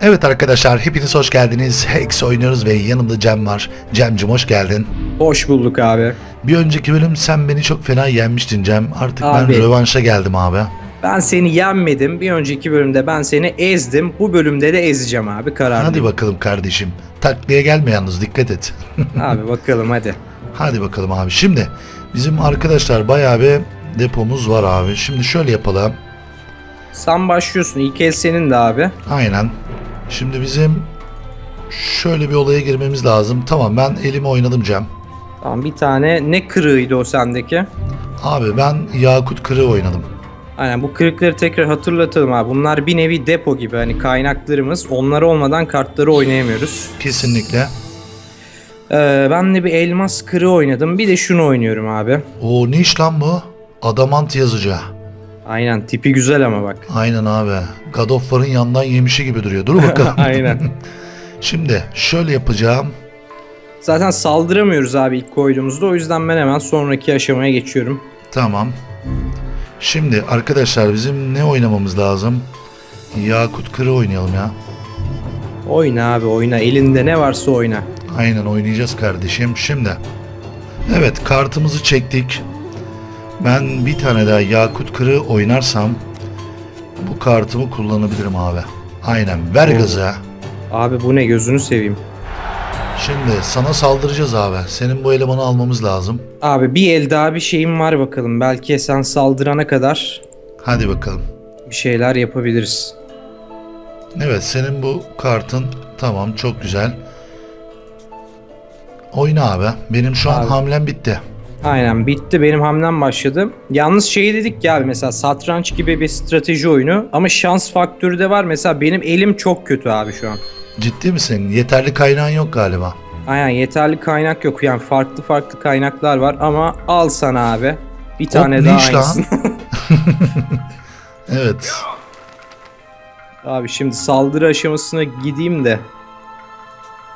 Evet arkadaşlar hepiniz hoş geldiniz. Hex oynuyoruz ve yanımda Cem var. Cem'cim hoş geldin. Hoş bulduk abi. Bir önceki bölüm sen beni çok fena yenmiştin Cem. Artık Abi. ben rövanşa geldim abi. Ben seni yenmedim. Bir önceki bölümde ben seni ezdim. Bu bölümde de ezeceğim abi karar. Hadi bakalım kardeşim. Takliye gelme yalnız dikkat et. Abi bakalım hadi. Hadi bakalım abi. Şimdi bizim arkadaşlar bayağı bir depomuz var abi. Şimdi şöyle yapalım. Sen başlıyorsun. İlk el senin de abi. Aynen. Şimdi bizim şöyle bir olaya girmemiz lazım. Tamam ben elimi oynadım Cem. Tamam bir tane ne kırığıydı o sendeki? Abi ben Yakut Kırığı oynadım. Aynen bu kırıkları tekrar hatırlatalım abi. Bunlar bir nevi depo gibi hani kaynaklarımız. Onlar olmadan kartları oynayamıyoruz. Kesinlikle. Ee, ben de bir elmas kırığı oynadım. Bir de şunu oynuyorum abi. O ne iş lan bu? Adamant yazıcı. Aynen tipi güzel ama bak. Aynen abi. God of War'ın yandan yemişi gibi duruyor. Dur bakalım. Aynen. Şimdi şöyle yapacağım. Zaten saldıramıyoruz abi ilk koyduğumuzda. O yüzden ben hemen sonraki aşamaya geçiyorum. Tamam. Şimdi arkadaşlar bizim ne oynamamız lazım? Yakut Kırı oynayalım ya. Oyna abi oyna. Elinde ne varsa oyna. Aynen oynayacağız kardeşim. Şimdi. Evet kartımızı çektik. Ben bir tane daha Yakut Kırı oynarsam bu kartımı kullanabilirim abi. Aynen ver Oo. gaza. Abi bu ne gözünü seveyim. Şimdi sana saldıracağız abi. Senin bu elemanı almamız lazım. Abi bir el daha bir şeyim var bakalım. Belki sen saldırana kadar Hadi bakalım. bir şeyler yapabiliriz. Evet senin bu kartın tamam çok güzel. Oyna abi. Benim şu an Abi. hamlem bitti. Aynen bitti benim hamlem başladı. Yalnız şey dedik ya abi mesela satranç gibi bir strateji oyunu ama şans faktörü de var. Mesela benim elim çok kötü abi şu an. Ciddi misin? Yeterli kaynağın yok galiba. Aynen yeterli kaynak yok yani farklı farklı kaynaklar var ama al sana abi. Bir tane ne daha iş lan? aynısını. Evet. abi şimdi saldırı aşamasına gideyim de.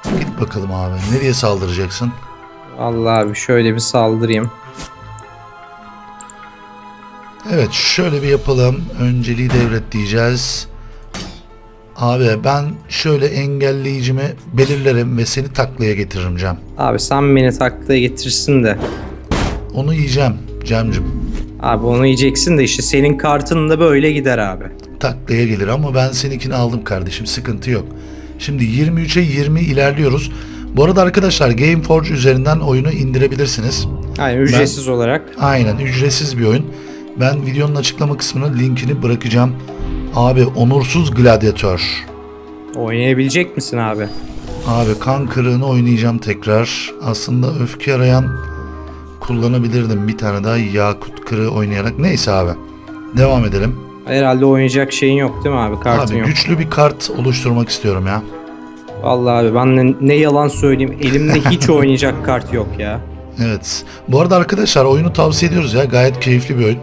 Git bakalım abi. Nereye saldıracaksın? Allah abi şöyle bir saldırayım. Evet şöyle bir yapalım. Önceliği devret diyeceğiz. Abi ben şöyle engelleyicimi belirlerim ve seni taklaya getiririm Cem. Abi sen beni taklaya getirsin de. Onu yiyeceğim Cem'cim. Abi onu yiyeceksin de işte senin kartın da böyle gider abi. taklaya gelir ama ben seninkini aldım kardeşim sıkıntı yok. Şimdi 23'e 20 ilerliyoruz. Bu arada arkadaşlar Gameforge üzerinden oyunu indirebilirsiniz. Aynen ücretsiz olarak. Aynen ücretsiz bir oyun. Ben videonun açıklama kısmına linkini bırakacağım. Abi onursuz gladyatör. Oynayabilecek misin abi? Abi kan kırığını oynayacağım tekrar. Aslında öfke arayan kullanabilirdim bir tane daha yakut kırığı oynayarak. Neyse abi. Devam edelim. Herhalde oynayacak şeyin yok değil mi abi? Kartın abi yok. güçlü bir kart oluşturmak istiyorum ya. Vallahi abi ben ne, ne yalan söyleyeyim. Elimde hiç oynayacak kart yok ya. Evet. Bu arada arkadaşlar oyunu tavsiye ediyoruz ya. Gayet keyifli bir oyun.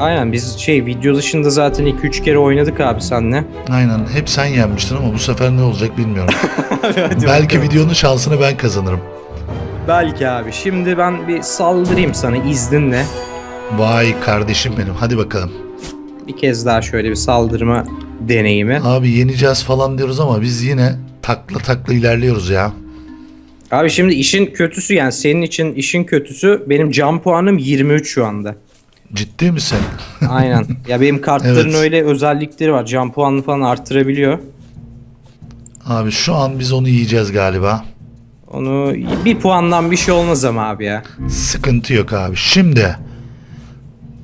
Aynen biz şey video dışında zaten 2-3 kere oynadık abi senle. Aynen. Hep sen yenmiştin ama bu sefer ne olacak bilmiyorum. Hadi Belki bakalım. videonun şansını ben kazanırım. Belki abi. Şimdi ben bir saldırayım sana izninle. Vay kardeşim benim. Hadi bakalım. Bir kez daha şöyle bir saldırma deneyimi. Abi yeneceğiz falan diyoruz ama biz yine takla takla ilerliyoruz ya. Abi şimdi işin kötüsü yani senin için işin kötüsü benim can puanım 23 şu anda. Ciddi misin? Aynen. ya benim kartların Evet. öyle özellikleri var. Can puanını falan arttırabiliyor. Abi şu an biz onu yiyeceğiz galiba. Onu bir puandan bir şey olmaz ama abi ya. Sıkıntı yok abi. Şimdi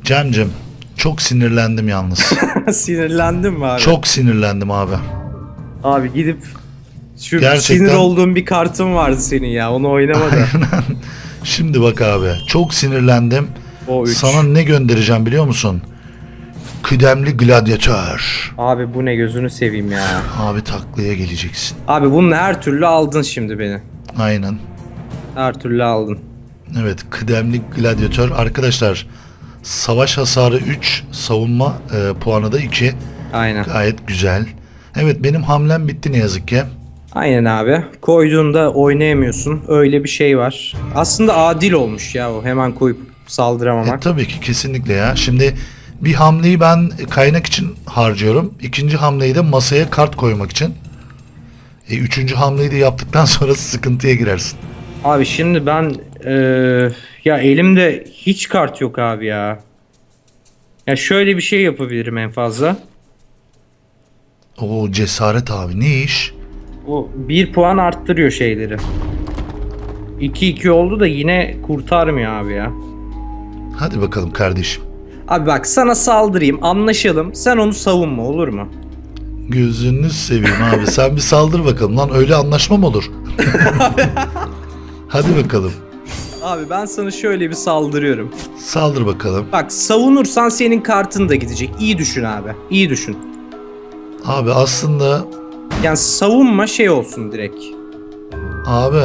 Cemcim çok sinirlendim yalnız. Sinirlendim mi abi? çok sinirlendim abi. Abi gidip şu Gerçekten- sinir olduğum bir kartın vardı senin ya. Onu oynama da. Şimdi bak abi çok sinirlendim. O 3. Sana ne göndereceğim biliyor musun? Kıdemli gladyatör. Abi bu ne gözünü seveyim ya. Abi taklaya geleceksin. Abi bunun her türlü aldın şimdi beni. Aynen. Her türlü aldın. Evet kıdemli gladyatör. Arkadaşlar savaş hasarı 3, savunma e, puanı da 2. Aynen. Gayet güzel. Evet benim hamlem bitti ne yazık ki. Aynen abi. Koyduğunda oynayamıyorsun. Öyle bir şey var. Aslında adil olmuş ya o. Hemen koyup E, saldıramamak. tabii ki kesinlikle ya. Şimdi bir hamleyi ben kaynak için harcıyorum. İkinci hamleyi de masaya kart koymak için. E, üçüncü hamleyi de yaptıktan sonra sıkıntıya girersin. Abi şimdi ben eee, ya elimde hiç kart yok abi ya. Ya şöyle bir şey yapabilirim en fazla. O cesaret abi ne iş? O bir puan arttırıyor şeyleri. 2-2 oldu da yine kurtarmıyor abi ya. Hadi bakalım kardeşim. Abi bak sana saldırayım anlaşalım sen onu savunma olur mu? Gözünü seveyim abi. Sen bir saldır bakalım. Lan öyle anlaşma mı olur? Hadi bakalım. Abi ben sana şöyle bir saldırıyorum. Saldır bakalım. Bak savunursan senin kartın da gidecek. İyi düşün abi. İyi düşün. Abi aslında Yani savunma şey olsun direkt. abi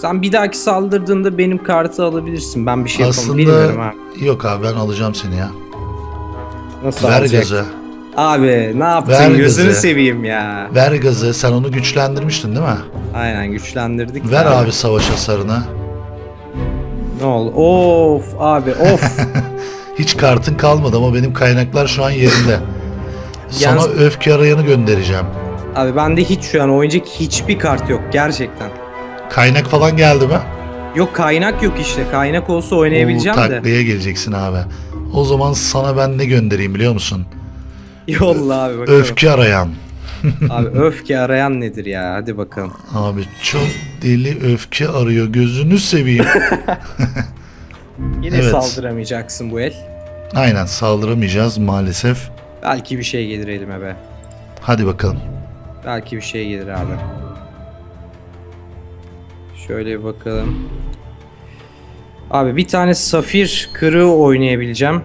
Sen bir dahaki saldırdığında benim kartı alabilirsin. Ben bir şey yapamam. aslında Bilmiyorum abi. yok abi ben alacağım seni ya. Nasıl Ver alacak? gazı. Abi ne yaptın? Ver Gözünü gazı. seveyim ya. Ver gazı. Sen onu güçlendirmiştin değil mi? Aynen güçlendirdik. Ver de abi savaş hasarını. Ne oldu? Of abi of. Hiç kartın kalmadı ama benim kaynaklar şu an yerinde. Sana Yalnız- öfke arayanı göndereceğim. Abi bende hiç şu an oynayacak hiçbir kart yok gerçekten. Kaynak falan geldi mi? Yok kaynak yok işte. Kaynak olsa oynayabileceğim Oo, de. taklaya geleceksin abi. O zaman sana ben ne göndereyim biliyor musun? Yolla abi bakalım. Öfke arayan. Abi öfke arayan nedir ya? Hadi bakalım. Abi çok deli öfke arıyor. Gözünü seveyim. Yine Evet. saldıramayacaksın bu el. Aynen saldıramayacağız maalesef. Belki bir şey gelir elime be. Hadi bakalım. Belki bir şey gelir abi. Şöyle bir bakalım. Abi bir tane safir kırığı oynayabileceğim.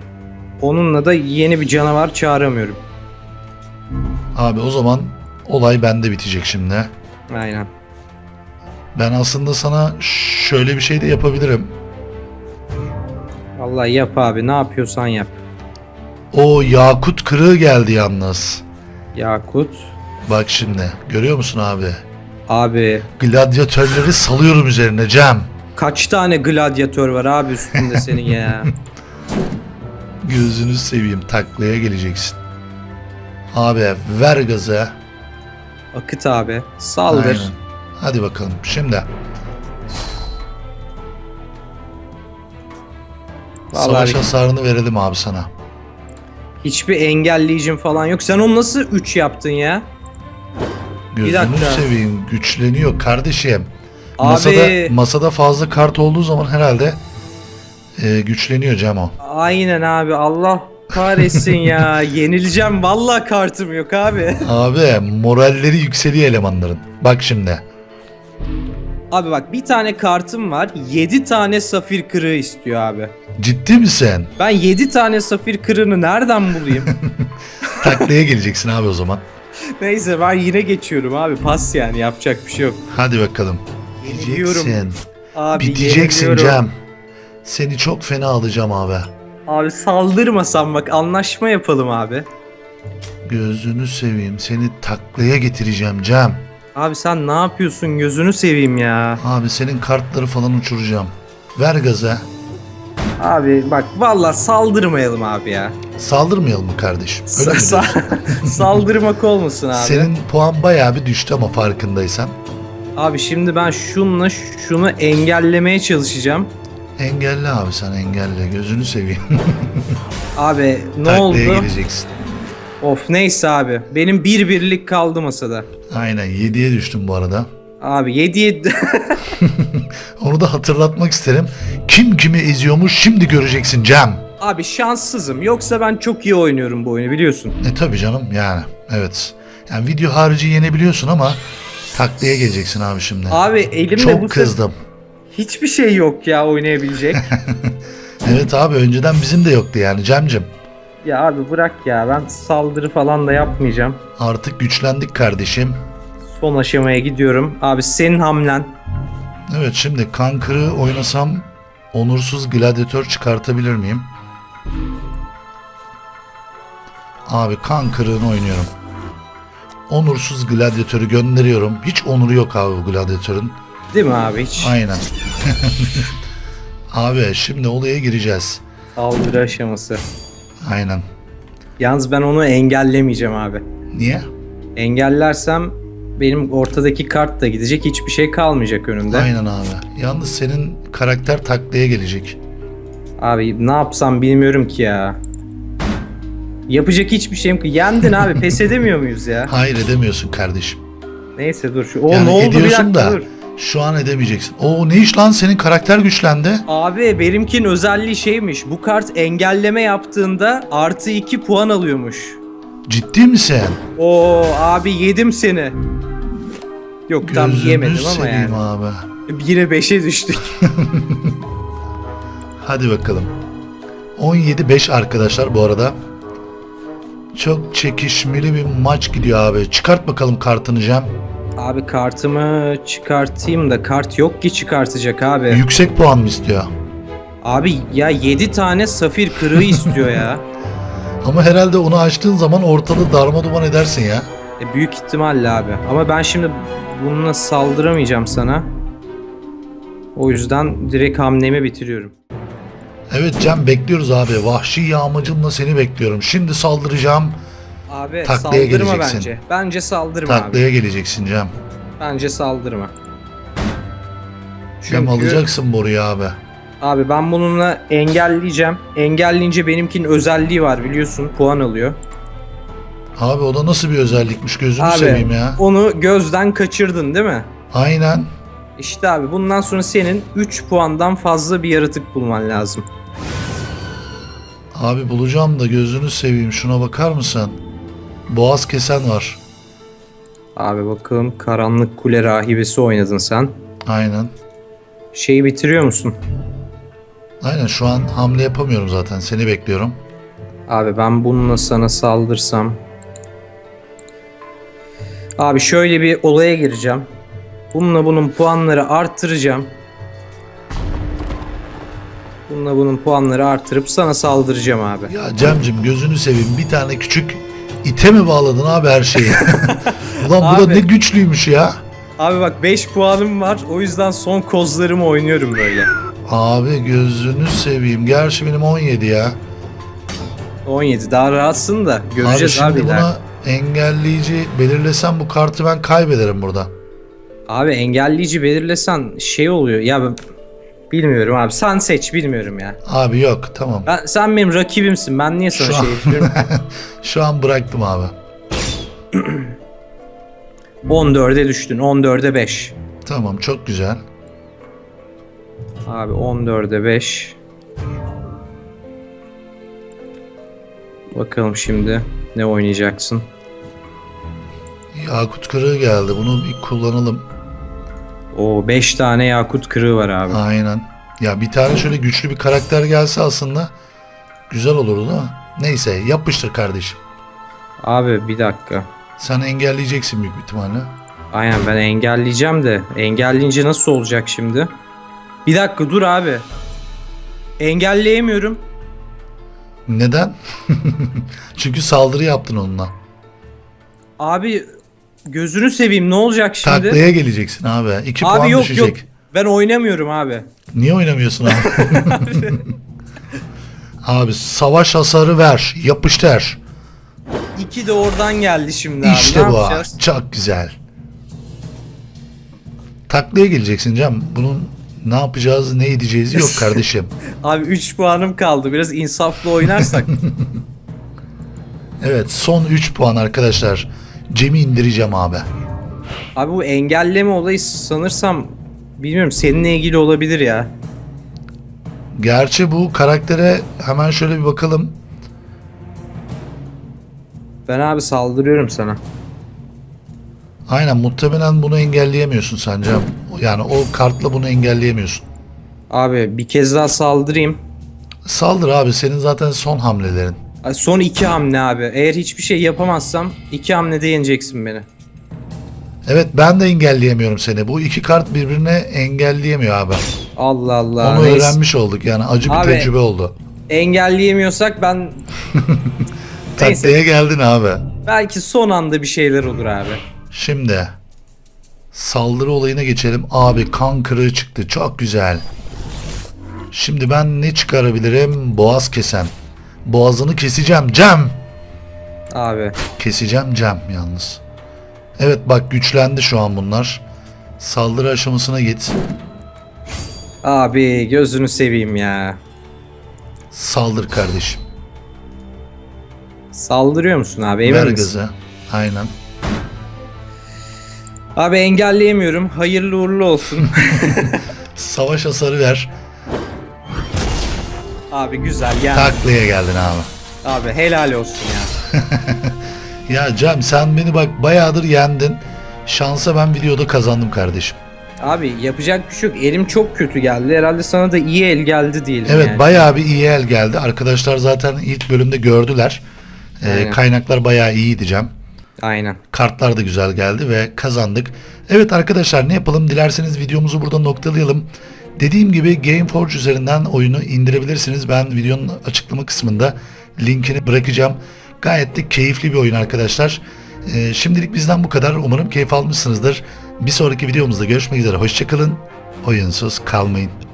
Onunla da yeni bir canavar çağıramıyorum. Abi o zaman olay bende bitecek şimdi. Aynen. Ben aslında sana şöyle bir şey de yapabilirim. Vallahi yap abi ne yapıyorsan yap. O yakut kırığı geldi yalnız. Yakut. Bak şimdi görüyor musun abi? Abi Gladyatörleri salıyorum üzerine Cem. kaç tane gladyatör var abi üstünde senin ya. Gözünü seveyim taklaya geleceksin. Abi ver gazı. Akıt abi. Saldır. Aynen. Hadi bakalım şimdi. Vallahi Savaş hasarını verelim abi sana. Hiçbir engelleyicin falan yok. Sen onu nasıl 3 yaptın ya? Gözünü dakika. seveyim güçleniyor kardeşim. Abi- Masada, masada fazla kart olduğu zaman herhalde e, güçleniyor Cem o. Aynen abi Allah kahretsin ya. Yenileceğim vallahi kartım yok abi. Abi moralleri yükseliyor elemanların. Bak şimdi. Abi bak bir tane kartım var. 7 tane safir kırığı istiyor abi. Ciddi misin? Ben 7 tane safir kırığını nereden bulayım? Taklaya geleceksin abi o zaman. Neyse ben yine geçiyorum abi. Pas yani yapacak bir şey yok. Hadi bakalım. Yeniliyorum. Biteceksin. Abi Biteceksin yeniliyorum. Cem. Seni çok fena alacağım abi. Abi saldırmasam bak anlaşma yapalım abi. Gözünü seveyim. Seni taklaya getireceğim Cem. Abi sen ne yapıyorsun gözünü seveyim ya. Abi senin kartları falan uçuracağım. Ver gaza. Abi bak valla saldırmayalım abi ya. Saldırmayalım mı kardeşim? Öyle mi Sa- diyorsun? Saldırmak olmasın abi. Senin puan bayağı bir düştü ama farkındaysan. Abi şimdi ben şunla şunu engellemeye çalışacağım. Engelle abi sen engelle. Gözünü seveyim. Abi ne Taklaya oldu? geleceksin. Of neyse abi. Benim bir birlik kaldı masada. Aynen 7'ye düştüm bu arada. Abi 7 7 Onu da hatırlatmak isterim. Kim kimi eziyormuş şimdi göreceksin Cem. Abi şanssızım. Yoksa ben çok iyi oynuyorum bu oyunu biliyorsun. E tabi canım yani. Evet. Yani video harici yenebiliyorsun ama taklaya geleceksin abi şimdi. Abi elimde Çok bu kızdım. hiçbir şey yok ya oynayabilecek. Evet abi önceden bizim de yoktu yani Cem'cim. ya abi bırak ya ben saldırı falan da yapmayacağım. Artık güçlendik kardeşim. Son aşamaya gidiyorum. Abi senin hamlen. Evet şimdi kankırı oynasam onursuz gladyatör çıkartabilir miyim? Abi kankırığını oynuyorum. Onursuz gladyatörü gönderiyorum. Hiç onuru yok abi bu gladyatörün. Değil mi abi hiç? Aynen. abi şimdi olaya gireceğiz. Saldırı aşaması. Aynen. Yalnız ben onu engellemeyeceğim abi. Niye? Engellersem benim ortadaki kart da gidecek. Hiçbir şey kalmayacak önümde. Aynen abi. Yalnız senin karakter taklaya gelecek. Abi ne yapsam bilmiyorum ki ya. Yapacak hiçbir şeyim ki. Yendin abi. Pes edemiyor muyuz ya? Hayır edemiyorsun kardeşim. Neyse dur. Şu... O yani ne oldu bir dakika da dur. şu an edemeyeceksin. Oo ne iş lan senin karakter güçlendi. Abi benimkin özelliği şeymiş. Bu kart engelleme yaptığında artı 2 puan alıyormuş. Ciddi misin? Oo abi yedim seni. Yok tam Gözünü yemedim ama yani. abi. Yine 5'e düştük. Hadi bakalım. 17-5 arkadaşlar bu arada. Çok çekişmeli bir maç gidiyor abi. Çıkart bakalım kartını Cem. abi kartımı çıkartayım da kart yok ki çıkartacak abi. Yüksek puan mı istiyor? Abi ya 7 tane safir kırığı istiyor ya. Ama herhalde onu açtığın zaman ortalığı darma duman edersin ya. E, büyük ihtimalle abi. Ama ben şimdi bununla saldıramayacağım sana. O yüzden direkt hamlemi bitiriyorum. Evet Cem bekliyoruz abi. Vahşi yağmacımla seni bekliyorum. Şimdi saldıracağım. Abi Taklaya saldırma geleceksin. bence. Bence saldırma abi. Taklaya geleceksin Cem. Bence saldırma. Cem Çünkü- alacaksın boruyu abi. Abi ben bununla engelleyeceğim. Engelleyince benimkinin özelliği var biliyorsun. Puan alıyor. Abi o da nasıl bir özellikmiş gözünü Abi seveyim ya. onu gözden kaçırdın değil mi? Aynen. İşte abi bundan sonra senin 3 puandan fazla bir yaratık bulman lazım. Abi bulacağım da gözünü seveyim şuna bakar mısın? Boğaz kesen var. Abi bakalım karanlık kule rahibesi oynadın sen. Aynen. Şeyi bitiriyor musun? Aynen şu an hamle yapamıyorum zaten. Seni bekliyorum. Abi ben bununla sana saldırsam. Abi şöyle bir olaya gireceğim. Bununla bunun puanları arttıracağım. Bununla bunun puanları artırıp sana saldıracağım abi. Ya Cemcim gözünü seveyim bir tane küçük ite mi bağladın abi her şeyi? Ulan bu da Abi. ne güçlüymüş ya. Abi bak 5 puanım var. O yüzden son kozlarımı oynuyorum böyle. Abi gözünü seveyim. Gerçi benim 17 ya. 17 daha rahatsın da Abi göreceğiz şimdi abi. ileride. buna engelleyici belirlesem bu kartı ben kaybederim burada. Abi engelleyici belirlesen şey oluyor. Ya ben bilmiyorum abi. Sen seç bilmiyorum ya. Abi yok tamam. Ben, sen benim rakibimsin. Ben niye sana Şu şey an- yapıyorum? Şu an bıraktım abi. 14'e düştün. 14'e 5. Tamam çok güzel. Abi 14'e 5. Bakalım şimdi ne oynayacaksın? Yakut kırığı geldi. Bunu bir kullanalım. O 5 tane yakut kırığı var abi. Aynen. Ya bir tane şöyle güçlü bir karakter gelse aslında güzel olurdu da. Neyse yapıştır kardeşim. Abi bir dakika. Sen engelleyeceksin büyük ihtimalle. Aynen ben engelleyeceğim de engelleyince nasıl olacak şimdi? Bir dakika dur abi. Engelleyemiyorum. Neden? Çünkü saldırı yaptın onunla. Abi gözünü seveyim ne olacak şimdi? Taklaya geleceksin abi. 2 abi puan yok düşecek. yok. Ben oynamıyorum abi. Niye oynamıyorsun abi? abi savaş hasarı ver. Yapıştır. İki de oradan geldi şimdi abi. İşte ne bu. yapacağız? Çok güzel. Taklaya geleceksin Cem. Bunun ne yapacağız, ne edeceğiz yok kardeşim. Abi 3 puanım kaldı. Biraz insaflı oynarsak. Evet son 3 puan arkadaşlar. Cem'i indireceğim abi. abi bu engelleme olayı sanırsam bilmiyorum seninle ilgili olabilir ya. Gerçi bu karaktere hemen şöyle bir bakalım. Ben abi saldırıyorum sana. Aynen muhtemelen bunu engelleyemiyorsun sen Cem. Yani o kartla bunu engelleyemiyorsun. Abi bir kez daha saldırayım. Saldır abi senin zaten son hamlelerin. Son iki hamle abi. Eğer hiçbir şey yapamazsam iki hamlede yeneceksin beni. Evet ben de engelleyemiyorum seni. Bu iki kart birbirine engelleyemiyor abi. Allah Allah. Onu neyse. öğrenmiş olduk yani acı bir Abi- tecrübe oldu. Engelleyemiyorsak ben Neyse. Taklaya geldin abi. belki son anda bir şeyler olur abi. Şimdi saldırı olayına geçelim. Abi kan kırığı çıktı. Çok güzel. Şimdi ben ne çıkarabilirim? Boğaz kesen. Boğazını keseceğim Cem. Abi Keseceğim Cem yalnız. Evet bak güçlendi şu an bunlar. Saldırı aşamasına git. Abi gözünü seveyim ya. Saldır kardeşim. Saldırıyor musun abi emin Ver misin? gazı. Aynen. Abi engelleyemiyorum. Hayırlı uğurlu olsun. Savaş hasarı ver. Abi güzel ya. Taklaya geldin abi. Abi helal olsun ya. Ya Cem sen beni bak bayağıdır yendin. Şansa ben videoda kazandım kardeşim. Abi yapacak bir şey yok. Elim çok kötü geldi. Herhalde sana da iyi el geldi diyelim Evet yani. bayağı bir iyi el geldi. Arkadaşlar zaten ilk bölümde gördüler. Ee, kaynaklar bayağı iyiydi Cem. Aynen. Kartlar da güzel geldi ve kazandık. Evet arkadaşlar ne yapalım? Dilerseniz videomuzu burada noktalayalım. Dediğim gibi Gameforge üzerinden oyunu indirebilirsiniz. Ben videonun açıklama kısmında linkini bırakacağım. Gayet de keyifli bir oyun arkadaşlar. Ee, şimdilik bizden bu kadar. Umarım keyif almışsınızdır. Bir sonraki videomuzda görüşmek üzere. Hoşçakalın. Oyunsuz kalmayın.